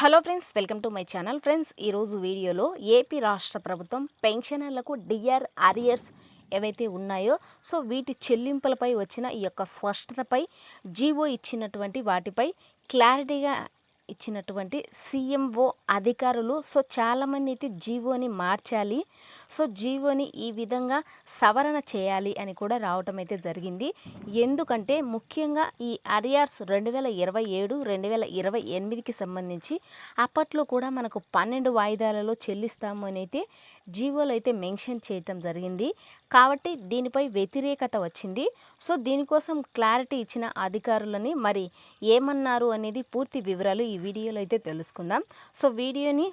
Hello friends welcome to my channel. Friends ఈరోజు వీడియోలో AP రాష్ట్ర ప్రభుత్వం పెన్షనర్లకు డిఆర్ అరియర్స్ ఏవైతే ఉన్నాయో సో వీటి చెల్లింపులపై వచ్చిన ఈ యొక్క స్పష్టతపై జీవో ఇచ్చినటువంటి వాటిపై క్లారిటీగా ఇచ్చినటువంటి సీఎంఓ అధికారులు సో చాలామంది అయితే జీవోని మార్చాలి. సో జీవోని ఈ విధంగా సవరణ చేయాలి అని కూడా రావటం అయితే జరిగింది. ఎందుకంటే ముఖ్యంగా ఈ అరియార్స్ రెండు వేల ఇరవై ఏడు రెండు వేల ఇరవై ఎనిమిదికి సంబంధించి అప్పట్లో కూడా మనకు పన్నెండు వాయిదాలలో చెల్లిస్తాము అని అయితే జీవోలు అయితే మెన్షన్ చేయటం జరిగింది. కాబట్టి దీనిపై వ్యతిరేకత వచ్చింది. సో దీనికోసం క్లారిటీ ఇచ్చిన అధికారులని మరి ఏమన్నారు అనేది పూర్తి వివరాలు ఈ వీడియోలో అయితే తెలుసుకుందాం. సో వీడియోని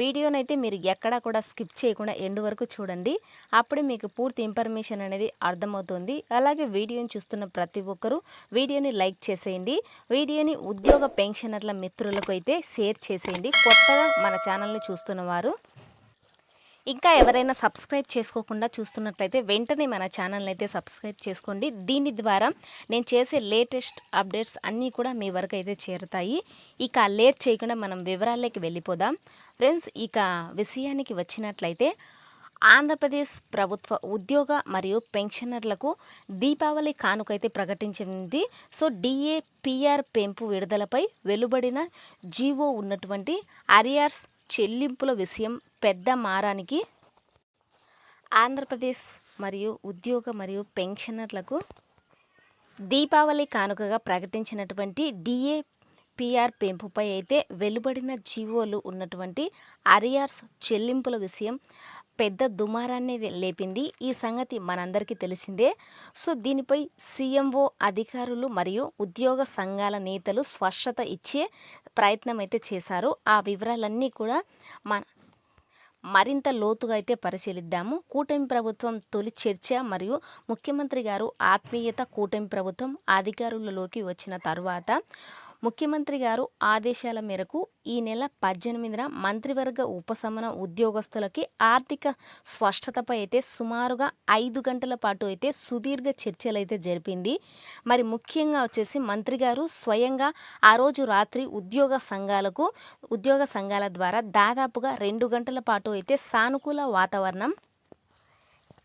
వీడియోనైతే మీరు ఎక్కడా కూడా స్కిప్ చేయకుండా ఎండు వరకు చూడండి. అప్పుడే మీకు పూర్తి ఇన్ఫర్మేషన్ అనేది అర్థమవుతుంది. అలాగే వీడియోని చూస్తున్న ప్రతి ఒక్కరూ వీడియోని లైక్ చేసేయండి. వీడియోని ఉద్యోగ పెన్షనర్ల మిత్రులకు అయితే షేర్ చేసేయండి. కొత్తగా మన ఛానల్ని చూస్తున్న వారు ఇంకా ఎవరైనా సబ్స్క్రైబ్ చేసుకోకుండా చూస్తున్నట్లయితే వెంటనే మన ఛానల్ని అయితే సబ్స్క్రైబ్ చేసుకోండి. దీని ద్వారా నేను చేసే లేటెస్ట్ అప్డేట్స్ అన్నీ కూడా మీ వరకు అయితే చేరుతాయి. ఇక లేట్ చేయకుండా మనం వివరాల్లోకి వెళ్ళిపోదాం. ఫ్రెండ్స్ ఇక విషయానికి వచ్చినట్లయితే ఆంధ్రప్రదేశ్ ప్రభుత్వ ఉద్యోగ మరియు పెన్షనర్లకు దీపావళి కానుకైతే ప్రకటించింది. సో డిఏ పిఆర్ పెంపు విడుదలపై వెలువడిన జీవో ఉన్నటువంటి అరియార్స్ చెల్లింపుల విషయం పెద్ద మారానికి ఆంధ్రప్రదేశ్ మరియు ఉద్యోగ మరియు పెన్షనర్లకు దీపావళి కానుకగా ప్రకటించినటువంటి డిఏ పిఆర్ పెంపుపై అయితే వెలువడిన జీవోలు ఉన్నటువంటి అరియార్స్ చెల్లింపుల విషయం పెద్ద దుమారాన్ని లేపింది. ఈ సంగతి మనందరికీ తెలిసిందే. సో దీనిపై సీఎంఓ అధికారులు మరియు ఉద్యోగ సంఘాల నేతలు స్పష్టత ఇచ్చే ప్రయత్నం అయితే చేశారు. ఆ వివరాలన్నీ కూడా మన మరింత లోతుగా అయితే పరిశీలిద్దాము. కూటమి ప్రభుత్వం తొలి చర్చ మరియు ముఖ్యమంత్రి గారు ఆత్మీయత కూటమి ప్రభుత్వం అధికారులలోకి వచ్చిన తర్వాత ముఖ్యమంత్రి గారు ఆదేశాల మేరకు ఈ నెల పద్దెనిమిదిన మంత్రివర్గ ఉపశమన ఉద్యోగస్తులకి ఆర్థిక స్పష్టతపై అయితే సుమారుగా ఐదు గంటల పాటు అయితే సుదీర్ఘ చర్చలు అయితే జరిపింది. మరి ముఖ్యంగా వచ్చేసి మంత్రి గారు స్వయంగా ఆ రోజు రాత్రి ఉద్యోగ సంఘాలకు ఉద్యోగ సంఘాల ద్వారా దాదాపుగా రెండు గంటల పాటు అయితే సానుకూల వాతావరణం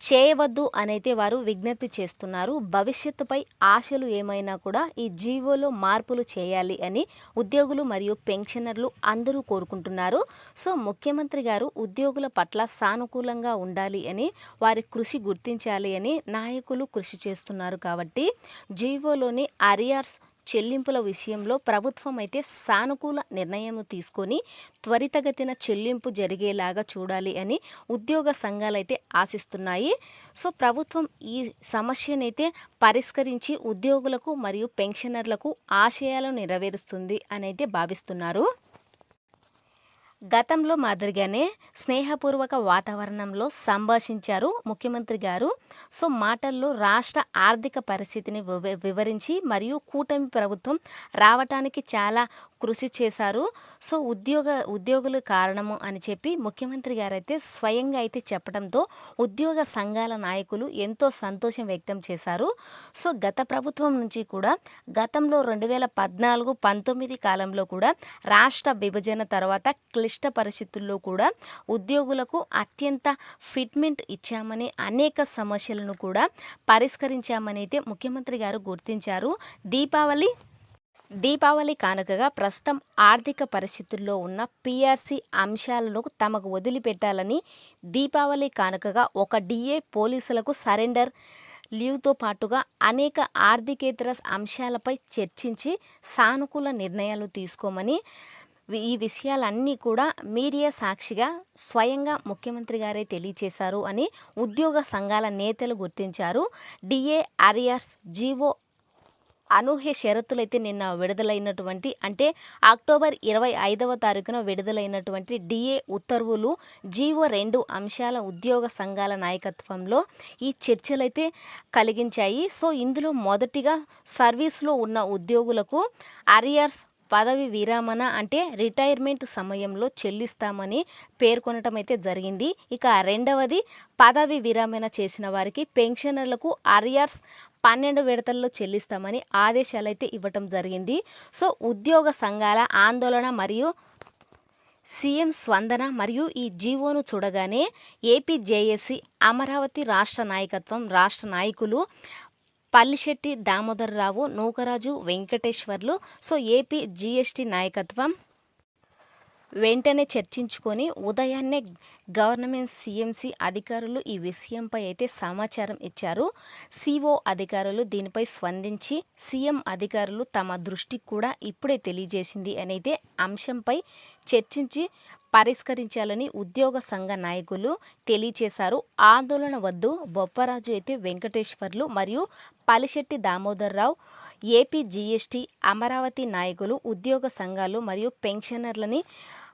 చేయవద్దు అనైతే వారు విజ్ఞప్తి చేస్తున్నారు. భవిష్యత్తుపై ఆశలు ఏమైనా కూడా ఈ జీవోలో మార్పులు చేయాలి అని ఉద్యోగులు మరియు పెన్షనర్లు అందరూ కోరుకుంటున్నారు. సో ముఖ్యమంత్రి గారు ఉద్యోగుల పట్ల సానుకూలంగా ఉండాలి అని వారి కృషి గుర్తించాలి అని నాయకులు కృషి చేస్తున్నారు కాబట్టి జీవోలోని అరియార్స్ చెల్లింపుల విషయంలో ప్రభుత్వం అయితే సానుకూల నిర్ణయం తీసుకొని త్వరితగతిన చెల్లింపు జరిగేలాగా చూడాలి అని ఉద్యోగ సంఘాలైతే ఆశిస్తున్నాయి. సో ప్రభుత్వం ఈ సమస్యనైతే పరిష్కరించి ఉద్యోగులకు మరియు పెన్షనర్లకు ఆశయాలను నెరవేరుస్తుంది అని అయితే భావిస్తున్నారు. గతంలో మాదిరిగానే స్నేహపూర్వక వాతావరణంలో సంభాషించారు ముఖ్యమంత్రి గారు. సో మాటల్లో రాష్ట్ర ఆర్థిక పరిస్థితిని వివరించి మరియు కూటమి ప్రభుత్వం రావటానికి చాలా కృషి చేశారు. సో ఉద్యోగ ఉద్యోగులు కారణము అని చెప్పి ముఖ్యమంత్రి గారైతే స్వయంగా అయితే చెప్పడంతో ఉద్యోగ సంఘాల నాయకులు ఎంతో సంతోషం వ్యక్తం చేశారు. సో గత ప్రభుత్వం నుంచి కూడా గతంలో రెండు వేల పద్నాలుగు పంతొమ్మిది కాలంలో కూడా రాష్ట్ర విభజన తర్వాత క్లిష్ట పరిస్థితుల్లో కూడా ఉద్యోగులకు అత్యంత ఫిట్మెంట్ ఇచ్చామని అనేక సమస్యలను కూడా పరిష్కరించామని అయితే ముఖ్యమంత్రి గారు గుర్తించారు. దీపావళి దీపావళి కానుకగా ప్రస్తుతం ఆర్థిక పరిస్థితుల్లో ఉన్న పిఆర్సీ అంశాలను తమకు వదిలిపెట్టాలని దీపావళి కానుకగా ఒక డిఏ పోలీసులకు సరెండర్ లీవ్తో పాటుగా అనేక ఆర్థికేతర అంశాలపై చర్చించి సానుకూల నిర్ణయాలు తీసుకోమని ఈ విషయాలన్నీ కూడా మీడియా సాక్షిగా స్వయంగా ముఖ్యమంత్రి గారే తెలియచేశారు అని ఉద్యోగ సంఘాల నేతలు గుర్తించారు. డిఏ ఆరియర్స్ జీవో అనూహ్య షరతులైతే నిన్న విడుదలైనటువంటి అంటే అక్టోబర్ ఇరవై ఐదవ తారీఖున విడుదలైనటువంటి డిఏ ఉత్తర్వులు జీవో రెండు అంశాల ఉద్యోగ సంఘాల నాయకత్వంలో ఈ చర్చలైతే కలిగించాయి. సో ఇందులో మొదటిగా సర్వీస్లో ఉన్న ఉద్యోగులకు అరియర్స్ పదవి విరామణ అంటే రిటైర్మెంట్ సమయంలో చెల్లిస్తామని పేర్కొనటం అయితే జరిగింది. ఇక రెండవది పదవి విరమణ చేసిన వారికి పెన్షనర్లకు అరియర్స్ పన్నెండు విడతల్లో చెల్లిస్తామని ఆదేశాలు అయితే ఇవ్వటం జరిగింది. సో ఉద్యోగ సంఘాల ఆందోళన మరియు సీఎం స్పందన మరియు ఈ జీవోను చూడగానే ఏపీ జేఏసీ అమరావతి రాష్ట్ర నాయకత్వం రాష్ట్ర నాయకులు Pallisetti Damodararao Nookaraju Venkateswarlu so AP GST నాయకత్వం వెంటనే చర్చించుకొని ఉదయాన్నే గవర్నమెంట్ సీఎంసీ అధికారులు ఈ విషయంపై అయితే సమాచారం ఇచ్చారు. సిఓ అధికారులు దీనిపై స్పందించి సీఎం అధికారులు తమ దృష్టికి కూడా ఇప్పుడే తెలియజేసింది అనైతే అంశంపై చర్చించి పరిష్కరించాలని ఉద్యోగ సంఘ నాయకులు తెలియచేశారు. ఆందోళన వద్దు బొప్పరాజు అయితే వెంకటేశ్వర్లు మరియు పలిశెట్టి దామోదర్రావు ఏపీ జీఎస్టీ అమరావతి నాయకులు ఉద్యోగ సంఘాలు మరియు పెన్షనర్లని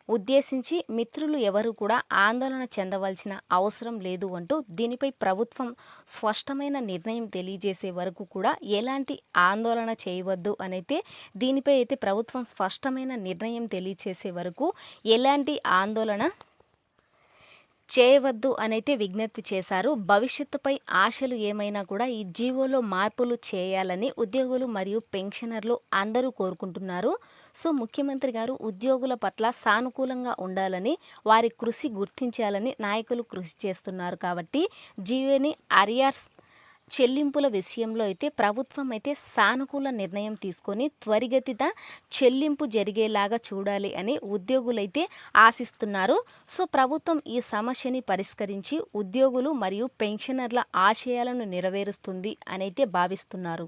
ఉద్దేశించి మిత్రులు ఎవరు కూడా ఆందోళన చెందవలసిన అవసరం లేదు అంటూ దీనిపై ప్రభుత్వం స్పష్టమైన నిర్ణయం తెలియజేసే వరకు కూడా ఎలాంటి ఆందోళన చేయవద్దు అనైతే దీనిపై అయితే ప్రభుత్వం స్పష్టమైన నిర్ణయం తెలియజేసే వరకు ఎలాంటి ఆందోళన చేయవద్దు అనైతే విజ్ఞప్తి చేశారు. భవిష్యత్తుపై ఆశలు ఏమైనా కూడా ఈ జీవోలో మార్పులు చేయాలని ఉద్యోగులు మరియు పెన్షనర్లు అందరూ కోరుకుంటున్నారు. సో ముఖ్యమంత్రి గారు ఉద్యోగుల పట్ల సానుకూలంగా ఉండాలని వారి కృషి గుర్తించాలని నాయకులు కృషి చేస్తున్నారు కాబట్టి జీవోని అరియార్స్ చెల్లింపుల విషయంలో అయితే ప్రభుత్వం అయితే సానుకూల నిర్ణయం తీసుకొని త్వరిగతిన చెల్లింపు జరిగేలాగా చూడాలి అని ఉద్యోగులైతే ఆశిస్తున్నారు. సో ప్రభుత్వం ఈ సమస్యని పరిష్కరించి ఉద్యోగులు మరియు పెన్షనర్ల ఆశయాలను నెరవేరుస్తుంది అని అయితే భావిస్తున్నారు.